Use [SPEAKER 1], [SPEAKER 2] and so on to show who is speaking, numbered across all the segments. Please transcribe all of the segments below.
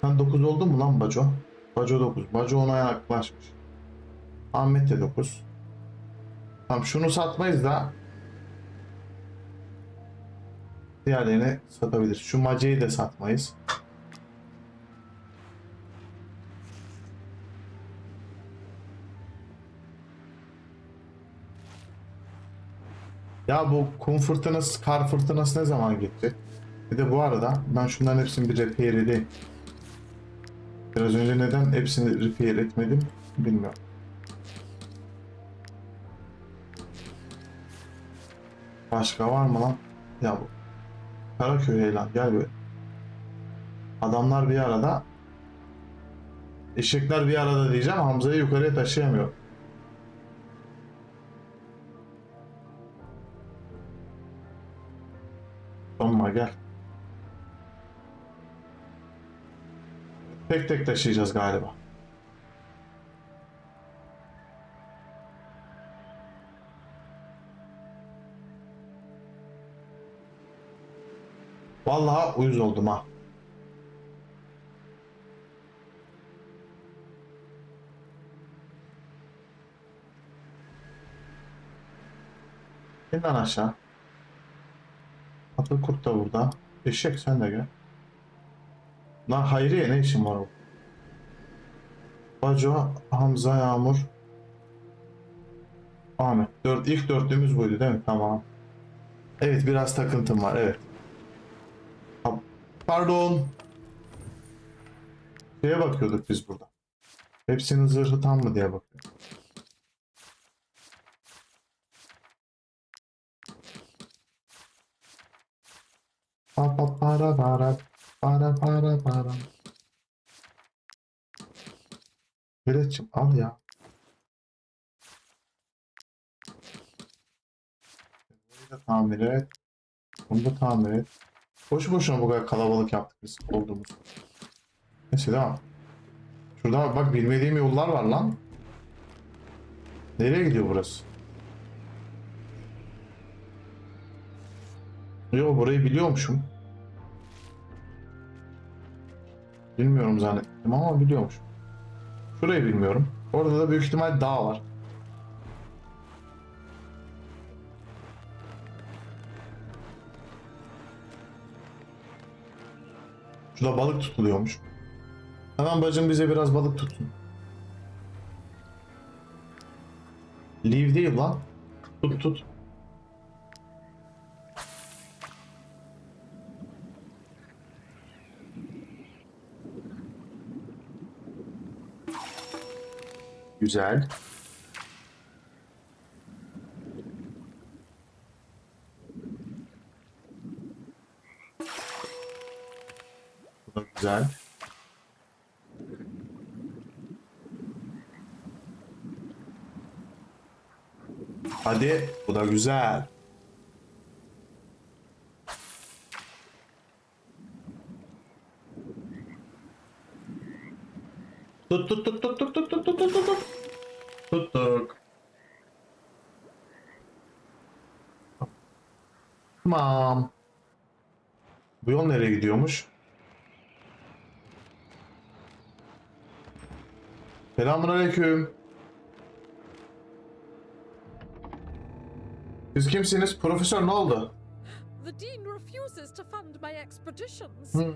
[SPEAKER 1] Sen 9 oldun mu lan Baco? Baco 9. Baco ona yaklaşmış. Ahmet de 9. Tamam şunu satmayız da diğerlerini satabiliriz. Şu Mace'yi de satmayız. Ya bu kum fırtınası, kar fırtınası ne zaman gitti? Bir de bu arada ben şunların hepsini bir repair edeyim. Biraz önce neden hepsini repair etmedim bilmiyorum. Başka var mı lan? Ya bu Karaköy lan gel böyle. Adamlar bir arada Eşekler bir arada diyeceğim Hamza'yı yukarıya taşıyamıyor. Donma gel. Tek tek taşıyacağız galiba. Vallahi uyuz oldum ha. İn lan aşağı. Atıl kurt da burada. Eşek sen de gel. Lan Hayriye ne işin var o? Baco, Hamza, Yağmur, Ahmet. Dört, ilk dörtlüğümüz buydu değil mi? Tamam. Evet biraz takıntım var evet. Pardon. Şeye bakıyorduk biz burada. Hepsinin zırhı tam mı diye bakıyorduk. Pa pa para para para para para. Berat'cığım al ya. Burayı da tamir et. Bunu da tamir et. Boşu boşuna bu kadar kalabalık yaptık biz olduğumuz. Neyse devam. Şurada bak bilmediğim yollar var lan. Nereye gidiyor burası? Yo burayı biliyormuşum. Bilmiyorum zannettim ama biliyormuşum. Şurayı bilmiyorum. Orada da büyük ihtimal dağ var. Şurada balık tutuluyormuş. Hemen bacım bize biraz balık tutun. Leave değil lan. Tut tut. Güzel. Güzel. Hadi. Bu da güzel. Tut tut tut tut tut tut tut tut tut tut. Tuttuk. Tamam. Bu yol nereye gidiyormuş? Selamünaleyküm. Siz kimsiniz? Profesör ne oldu?
[SPEAKER 2] The Dean refuses to fund my expeditions.
[SPEAKER 1] Hı,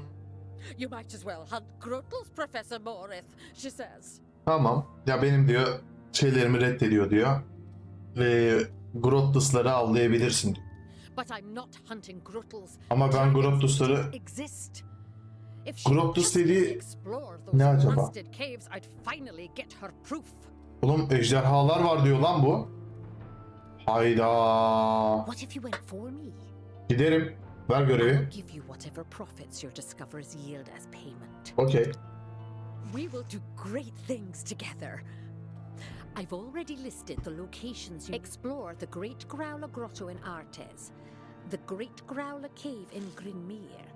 [SPEAKER 2] You might as well hunt Grotels, Professor Morith, she says.
[SPEAKER 1] tamam. Ya benim diyor şeylerimi reddediyor diyor. Ve Grotlus'ları avlayabilirsin diyor.
[SPEAKER 2] But I'm not hunting Grotels.
[SPEAKER 1] Ama ben Grotlus'ları Grotles dediği ne acaba? Oğlum ejderhalar var diyor lan bu. Hayda. Giderim. Ver görevi.
[SPEAKER 2] I'll give you whatever profits your discoveries yield as payment.
[SPEAKER 1] Okey.
[SPEAKER 2] We will do great things together. I've already listed the locations you explore the Great Growler Grotto in Artes, the Great Growler Cave in Grinmere,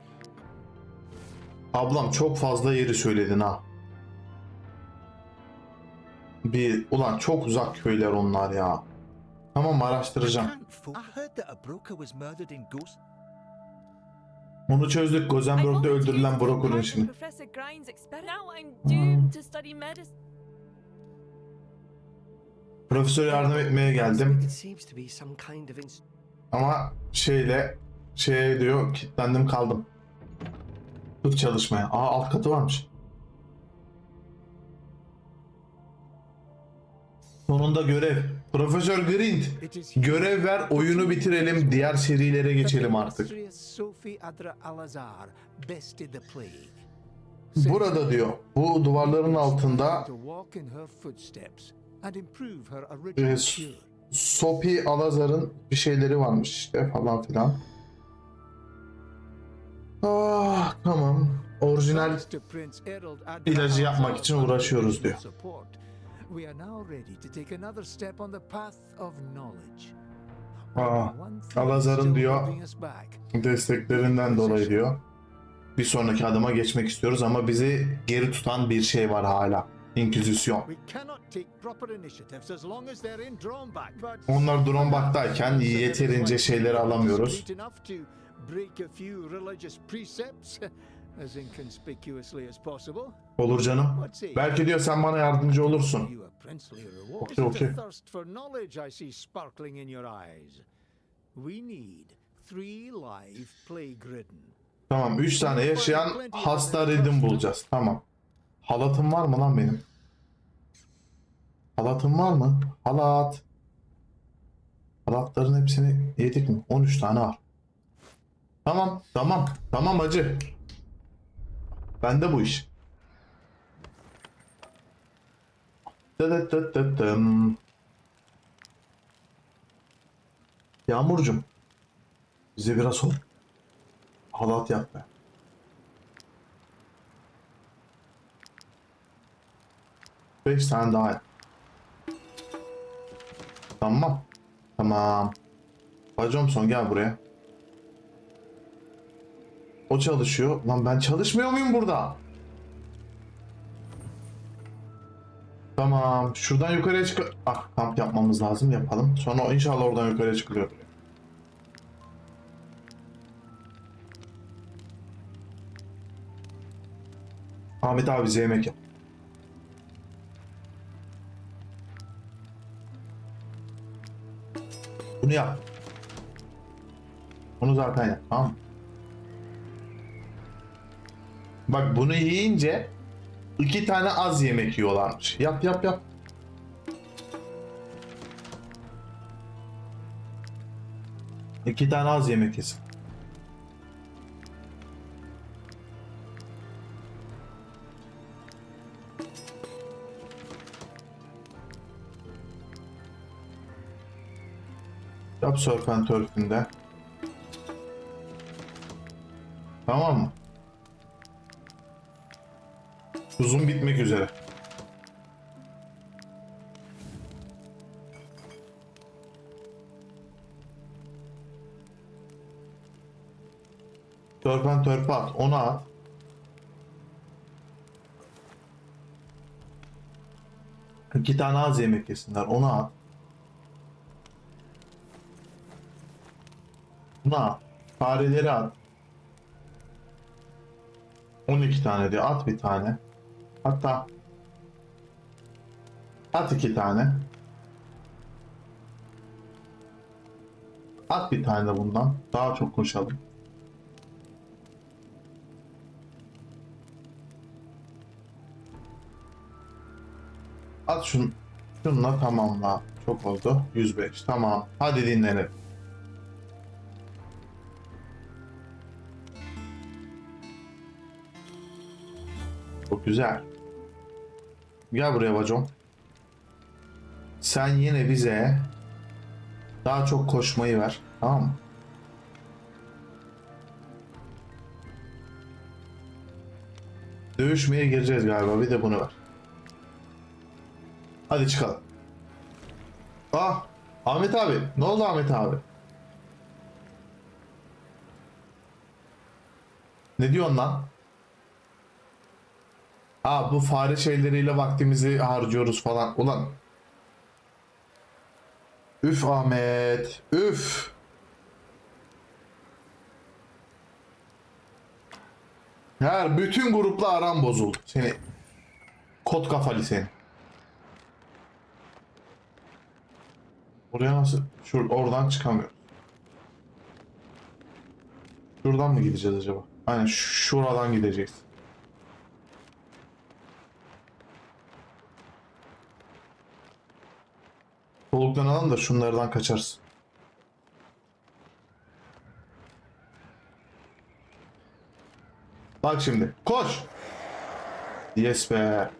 [SPEAKER 1] Ablam çok fazla yeri söyledin ha. Bir ulan çok uzak köyler onlar ya. Tamam araştıracağım.
[SPEAKER 3] I heard that a broker was murdered in Ghost.
[SPEAKER 1] Onu çözdük. Gozenberg'de öldürülen Brock'un işini. Profesöre yardım etmeye geldim. Ama şeyle şey diyor kilitlendim kaldım. Tut çalışmaya. Aa alt katı varmış. Sonunda görev. Profesör Grind. Görev ver oyunu bitirelim diğer serilere geçelim artık. Burada diyor bu duvarların altında e. Sophie Alazar'ın bir şeyleri varmış işte falan filan. Ah tamam. Orijinal ilacı yapmak için uğraşıyoruz diyor.
[SPEAKER 4] We are now ready to take another step on the path of knowledge.
[SPEAKER 1] Aa, Alazar'ın diyor desteklerinden dolayı diyor. Bir sonraki adıma geçmek istiyoruz ama bizi geri tutan bir şey var hala. İnkizisyon.
[SPEAKER 4] We cannot take proper initiatives as long as they're in Drombach. But
[SPEAKER 1] Onlar Drombach'tayken yeterince şeyleri alamıyoruz.
[SPEAKER 4] As inconspicuously as possible.
[SPEAKER 1] Olur canım. Belki diyor sen bana yardımcı olursun.
[SPEAKER 4] You a princely reward.
[SPEAKER 1] Okay,
[SPEAKER 4] Is it
[SPEAKER 1] okay.
[SPEAKER 4] the thirst for knowledge I see sparkling in your eyes? We need three live plague ridden.
[SPEAKER 1] Tamam 3 tane yaşayan hasta redim bulacağız. Tamam. Halatım var mı lan benim? Halatım var mı? Halat. Halatların hepsini yedik mi? 13 tane var. Tamam, tamam, tamam acı. Bende bu iş. Yağmurcum. Bize biraz ol. Halat yap be. Beş tane daha yap. Tamam. Tamam. Bacomson gel buraya. O çalışıyor. Lan ben çalışmıyor muyum burada? Tamam. Şuradan yukarıya çık... Ah kamp yapmamız lazım. Yapalım. Sonra inşallah oradan yukarıya çıkılıyor. Ahmet abi bize yemek yap. Bunu yap. Bunu zaten yap tamam mı? Bak bunu yiyince iki tane az yemek yiyorlarmış. Yap yap yap. İki tane az yemek yesin. Yap Serpent Earth'ünde. Tamam mı? Uzun bitmek üzere. Törpen törpe at. Onu at. İki tane az yemek yesinler. Onu at. Bunu at. Fareleri at. 12 tane diyor. At bir tane. Hatta at iki tane. At bir tane bundan. Daha çok konuşalım. At şunu. Şununla tamamla. Çok oldu. 105. Tamam. Hadi dinlenelim. Çok güzel. Gel buraya bacım. Sen yine bize daha çok koşmayı ver. Tamam mı? Dövüşmeye gireceğiz galiba. Bir de bunu ver. Hadi çıkalım. Ah! Ahmet abi. Ne oldu Ahmet abi? Ne diyorsun lan? Ha bu fare şeyleriyle vaktimizi harcıyoruz falan. Ulan. Üf Ahmet. Üf. Her bütün grupla aram bozuldu. Seni kot kafalı seni. Oraya nasıl? Şur oradan çıkamıyoruz. Şuradan mı gideceğiz acaba? Aynen şuradan gideceğiz. Soluklanalım da şunlardan kaçarız. Bak şimdi. Koş. Yes be.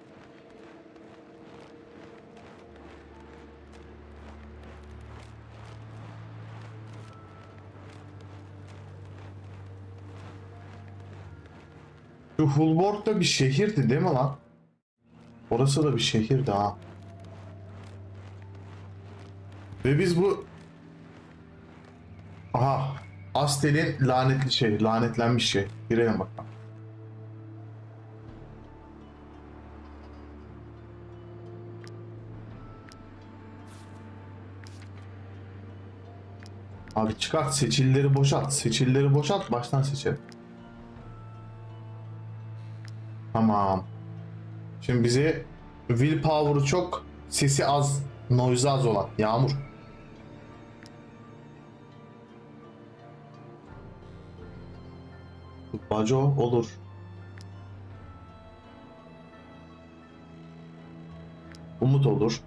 [SPEAKER 1] Şu Hulborg da bir şehirdi değil mi lan? Orası da bir şehirdi ha. Ve biz bu... Aha. Astel'in lanetli şey, lanetlenmiş şey. Girelim bakalım. Abi çıkart seçilleri boşalt. Seçilleri boşalt baştan seçelim. Tamam. Şimdi bize willpower'ı çok, sesi az, noise az olan Yağmur. Baco olur. Umut olur.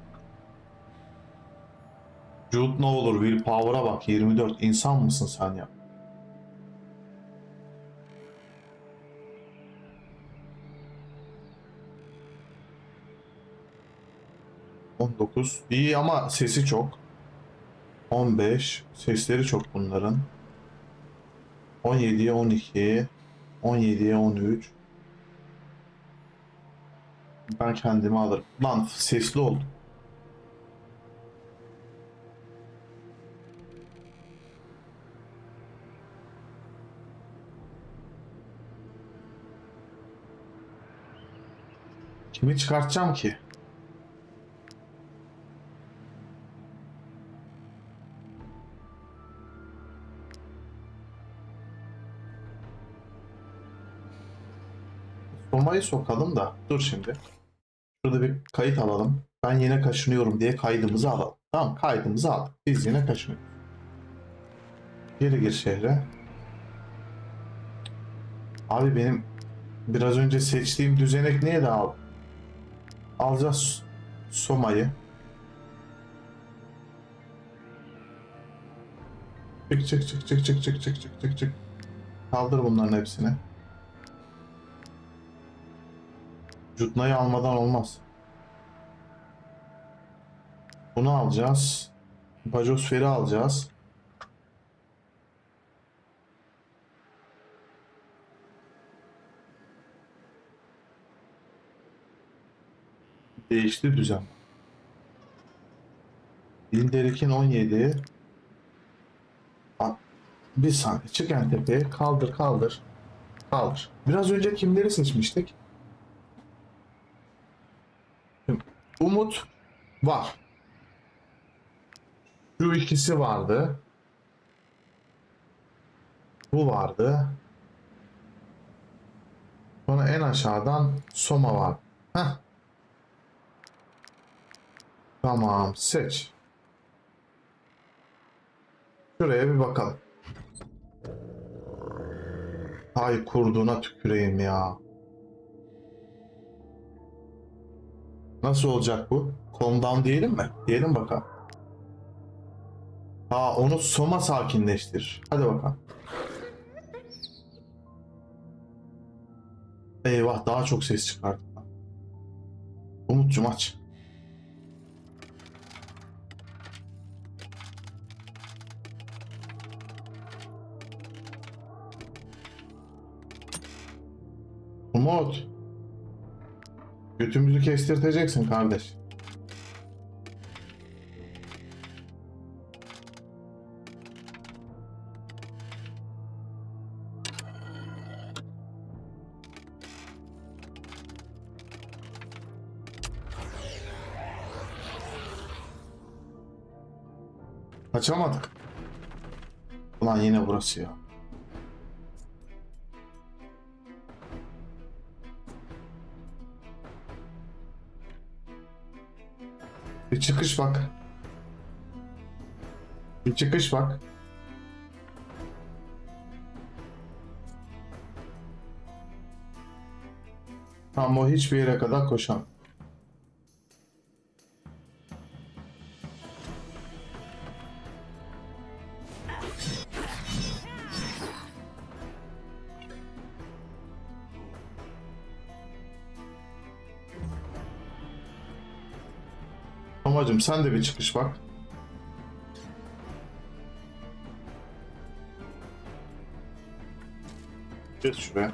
[SPEAKER 1] Jude ne olur? Willpower'a bak. 24. İnsan mısın sen ya? Dokuz. İyi ama sesi çok. 15. Sesleri çok bunların. 17'ye 12. 17'ye 13. Ben kendimi alırım. Lan sesli oldu. Kimi çıkartacağım ki? Soma'yı sokalım da. Dur şimdi. Şurada bir kayıt alalım. Ben yine kaşınıyorum diye kaydımızı alalım. Tamam kaydımızı aldık. Biz yine kaşınıyoruz. Geri gir şehre. Abi benim biraz önce seçtiğim düzenek neydi abi? Alacağız Soma'yı. Çık çık çık çık çık çık çık çık çık çık. Kaldır bunların hepsini. Jutna'yı almadan olmaz. Bunu alacağız. Bajosfer'i alacağız. Değişti düzen. Bilderik'in 17. Bak, Bir saniye. Çık en tepeye. Kaldır kaldır. Kaldır. Biraz önce kimleri seçmiştik? Şimdi Umut var. Şu ikisi vardı. Bu vardı. Sonra en aşağıdan Soma var. Heh. Tamam seç. Şuraya bir bakalım. Ay kurduğuna tüküreyim ya. Nasıl olacak bu? Down diyelim mi? Diyelim bakalım. Ha onu Soma sakinleştir. Hadi bakalım. Eyvah daha çok ses çıkardı. Umut'cum aç. Umut. Götümüzü kestirteceksin kardeş. Kaçamadık. Ulan yine burası ya. Bir çıkış bak. Bir çıkış bak. Tam o hiçbir yere kadar koşan. Amacım sen de bir çıkış bak. Geç şuraya.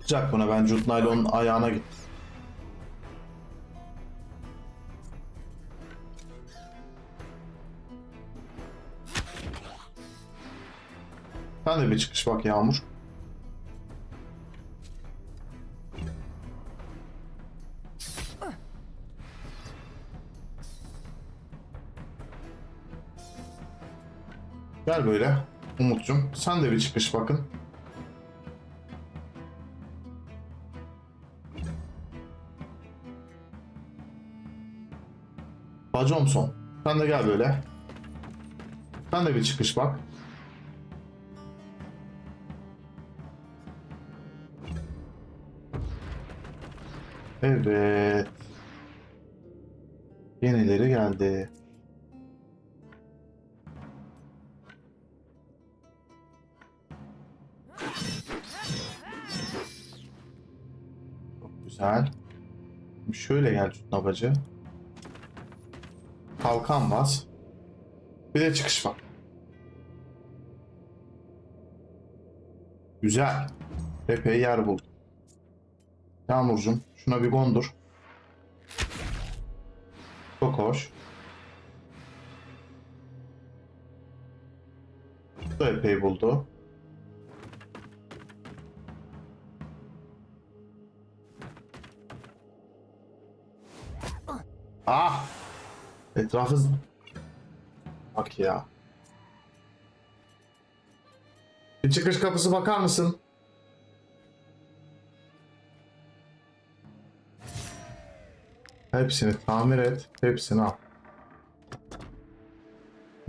[SPEAKER 1] Sıcak buna ben Jude Naylon'un ayağına git. Sen de bir çıkış bak Yağmur. Gel böyle Umut'cum. Sen de bir çıkış bakın. Bacomson. Sen de gel böyle. Sen de bir çıkış bak. Evet. Yenileri geldi. Güzel. Şöyle gel Nabacı. Kalkan bas. Bir de çıkış bak. Güzel. Epey yer buldu. Yağmurcuğum şuna bir gondur. Çok hoş. Bu da epey buldu. Ah! Etrafı... Bak ya. Bir çıkış kapısı bakar mısın? Hepsini tamir et. Hepsini al.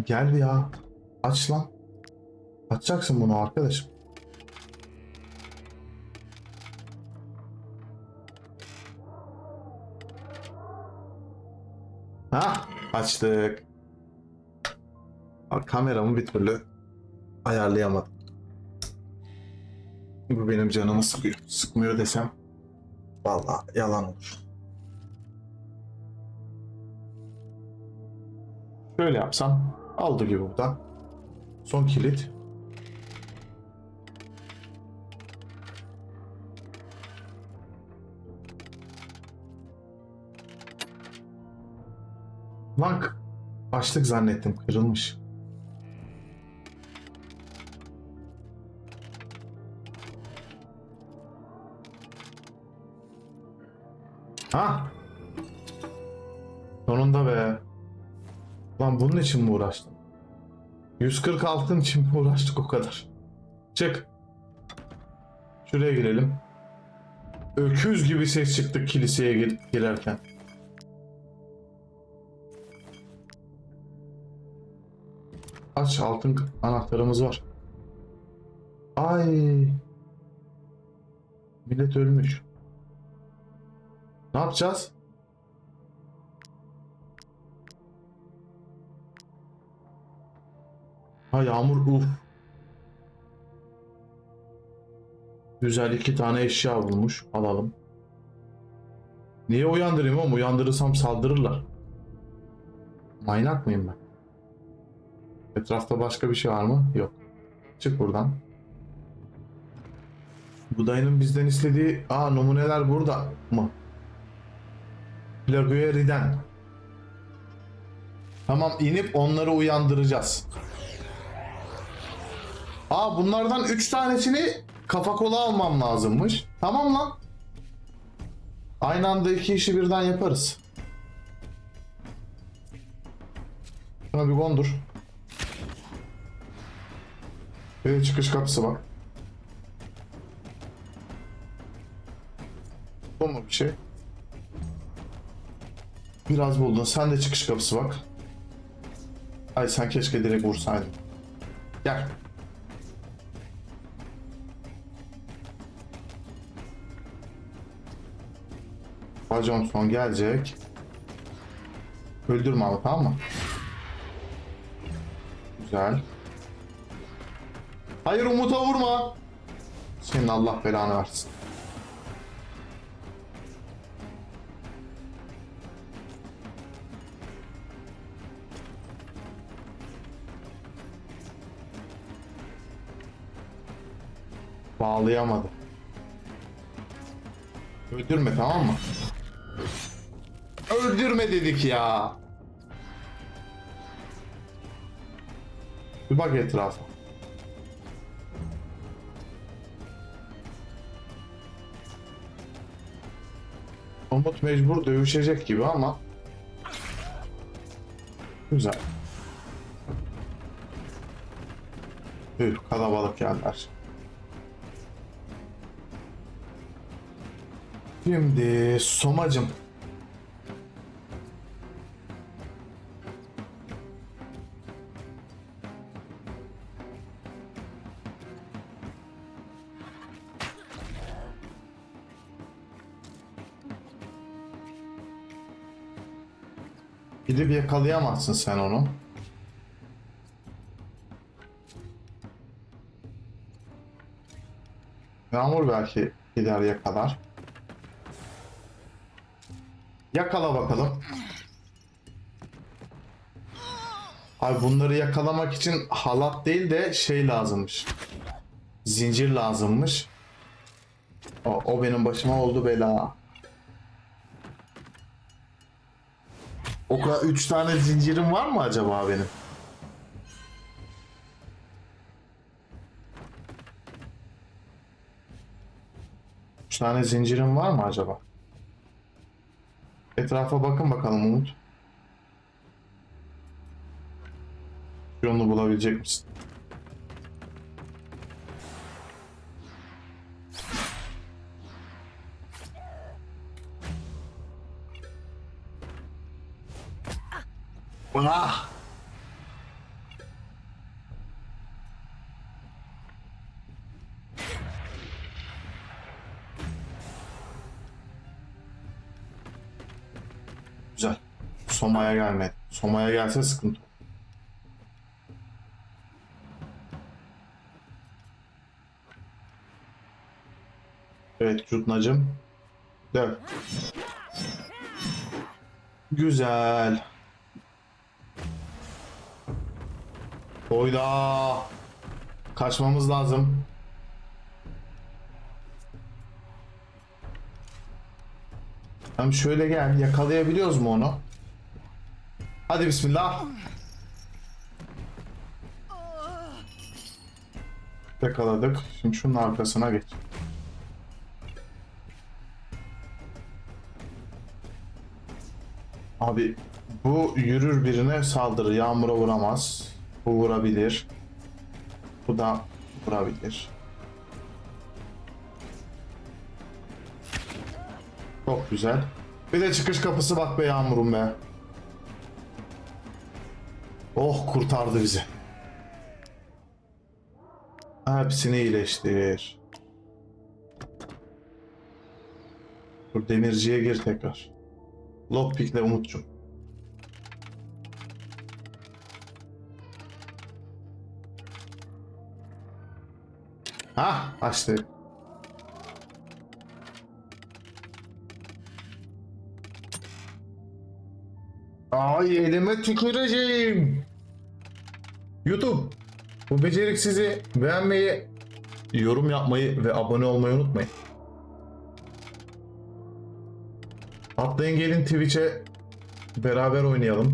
[SPEAKER 1] Gel ya. Aç lan. Açacaksın bunu arkadaşım. Ha, açtık. Bak, kameramı bir türlü ayarlayamadım. Bu benim canımı sıkıyor. Sıkmıyor desem vallahi yalan olur. Şöyle yapsam aldı gibi bu da. Son kilit. Bak açtık zannettim kırılmış. Ha? Sonunda be. Lan bunun için mi uğraştın? 140 altın için mi uğraştık o kadar? Çık. Şuraya girelim. Öküz gibi ses çıktı kiliseye gir- girerken. Aç altın anahtarımız var. Ay. Millet ölmüş. Ne yapacağız? Ha yağmur uf. Güzel iki tane eşya bulmuş. Alalım. Niye uyandırayım oğlum? Uyandırırsam saldırırlar. Manyak mıyım ben? Etrafta başka bir şey var mı? Yok. Çık buradan. Bu dayının bizden istediği... Aa numuneler burada mı? Plagueeri'den. Tamam inip onları uyandıracağız. Aa bunlardan 3 tanesini kafa kola almam lazımmış. Tamam lan. Aynı anda iki işi birden yaparız. Şuna bir kondur. Bir çıkış kapısı bak. Buldun mu bir şey? Biraz buldun. Sen de çıkış kapısı bak. Ay sen keşke direkt vursaydın. Gel. Bacon son gelecek. Öldürme ama tamam mı? Güzel. Hayır Umut'a vurma. Senin Allah belanı versin. Bağlayamadı. Öldürme tamam mı? Öldürme dedik ya. Bir bak etrafa. Umut mecbur dövüşecek gibi ama Güzel. Üh, kalabalık geldiler. Şimdi Somacım. Gidip yakalayamazsın sen onu. Yağmur belki gider yakalar. Yakala bakalım. Abi bunları yakalamak için halat değil de şey lazımmış. Zincir lazımmış. O, o benim başıma oldu bela. O kadar 3 tane zincirim var mı acaba benim? Üç tane zincirim var mı acaba? Etrafa bakın bakalım Umut. Yolunu bulabilecek misin? Ah! Güzel. Soma'ya gelmedi. Soma'ya gelse sıkıntı. Evet Cutnacım. Döv. Güzel. Oyda. Kaçmamız lazım. Hem şöyle gel. Yakalayabiliyoruz mu onu? Hadi bismillah. Yakaladık. Şimdi şunun arkasına geç. Abi bu yürür birine saldırır. Yağmura vuramaz. Bu vurabilir. Bu da vurabilir. Çok güzel. Bir de çıkış kapısı bak be Yağmur'um be. Oh kurtardı bizi. Hepsini iyileştir. Dur demirciye gir tekrar. Lockpick'le Umut'cum. Ha açtı. Ay elime tüküreceğim. YouTube. Bu beceriksizi beğenmeyi, yorum yapmayı ve abone olmayı unutmayın. Atlayın gelin Twitch'e beraber oynayalım.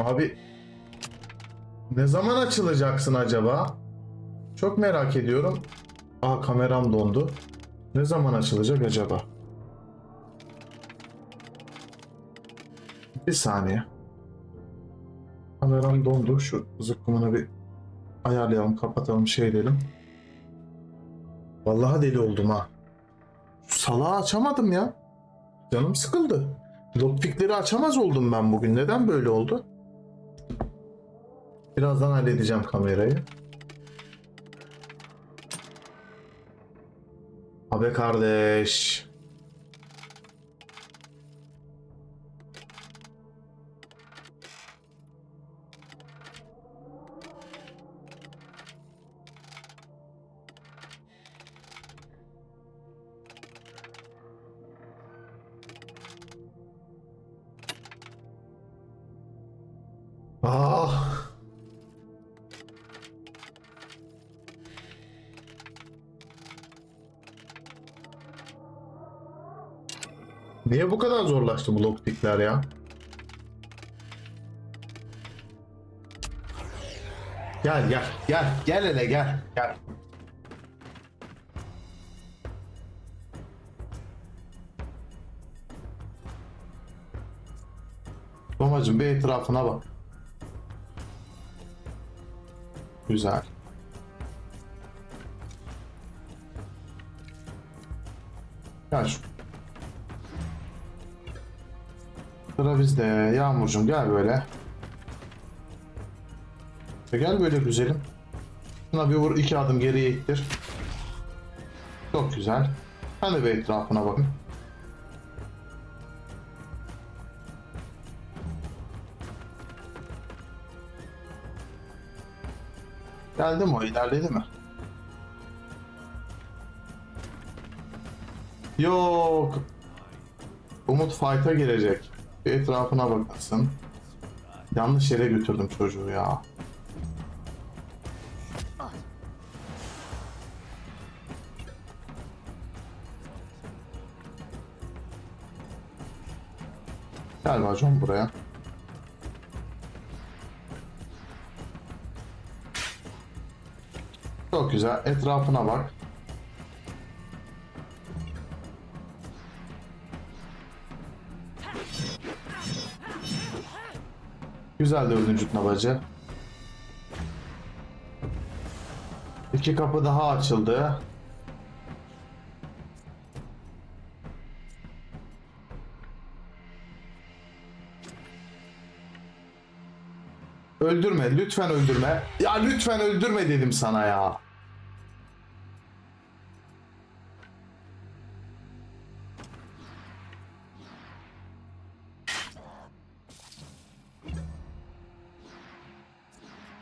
[SPEAKER 1] Abi ne zaman açılacaksın acaba? Çok merak ediyorum. Aa kameram dondu. Ne zaman açılacak acaba? Bir saniye. Kameram dondu. Şu zıkkımını bir ayarlayalım, kapatalım, şey edelim. Vallahi deli oldum ha. Salağı açamadım ya. Canım sıkıldı. Lockpickleri açamaz oldum ben bugün. Neden böyle oldu? Birazdan halledeceğim kamerayı. Abi kardeş. Zorlaştı bu lockpickler ya? Gel gel gel gel hele gel gel. Babacım bir etrafına bak. Güzel. Gel şu. Sıra bizde. Yağmurcuğum gel böyle. E Gel böyle güzelim. Şuna bir vur iki adım geriye ittir. Çok güzel. Ben de bir etrafına bakın. Geldi mi o? İlerledi mi? Yok. Umut fight'a girecek. Bir etrafına bakasın. Yanlış yere götürdüm çocuğu ya. Gel bacım buraya. Çok güzel. Etrafına bak. Güzel dördüncü nabacı. İki kapı daha açıldı. Öldürme, lütfen öldürme. Ya lütfen öldürme dedim sana ya.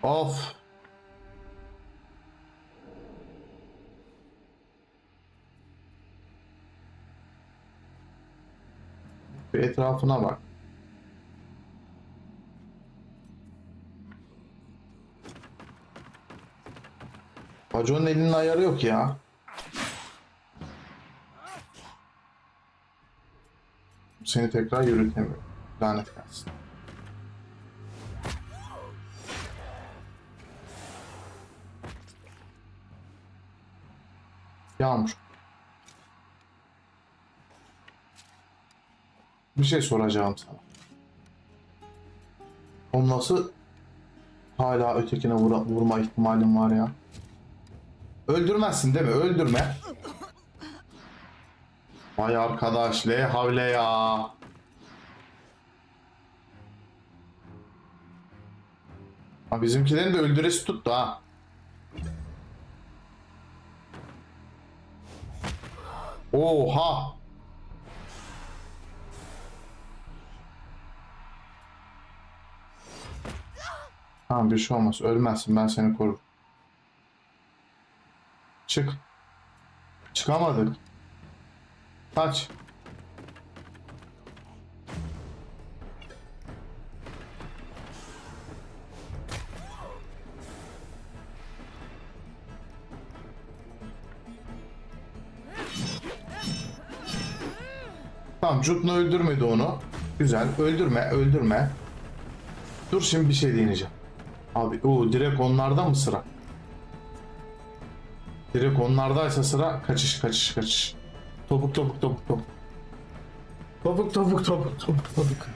[SPEAKER 1] Of. Bir etrafına bak. Baconun elinin ayarı yok ya. Seni tekrar yürütemiyorum. Lanet gelsin. Yağmur. Bir şey soracağım sana. O nasıl hala ötekine vura- vurma ihtimalin var ya? Öldürmezsin değil mi? Öldürme. Vay arkadaş le havle ya. Ha bizimkilerin de öldüresi tuttu ha. Oha. Tamam bir şey olmaz. Ölmezsin ben seni korurum. Çık. Çıkamadık. Kaç. Tamam Jut'unu öldürmedi onu. Güzel. Öldürme, öldürme. Dur şimdi bir şey deneyeceğim. Abi o direkt onlarda mı sıra? Direkt onlardaysa sıra kaçış kaçış kaçış. Topuk topuk topuk topuk. Topuk topuk topuk topuk topuk.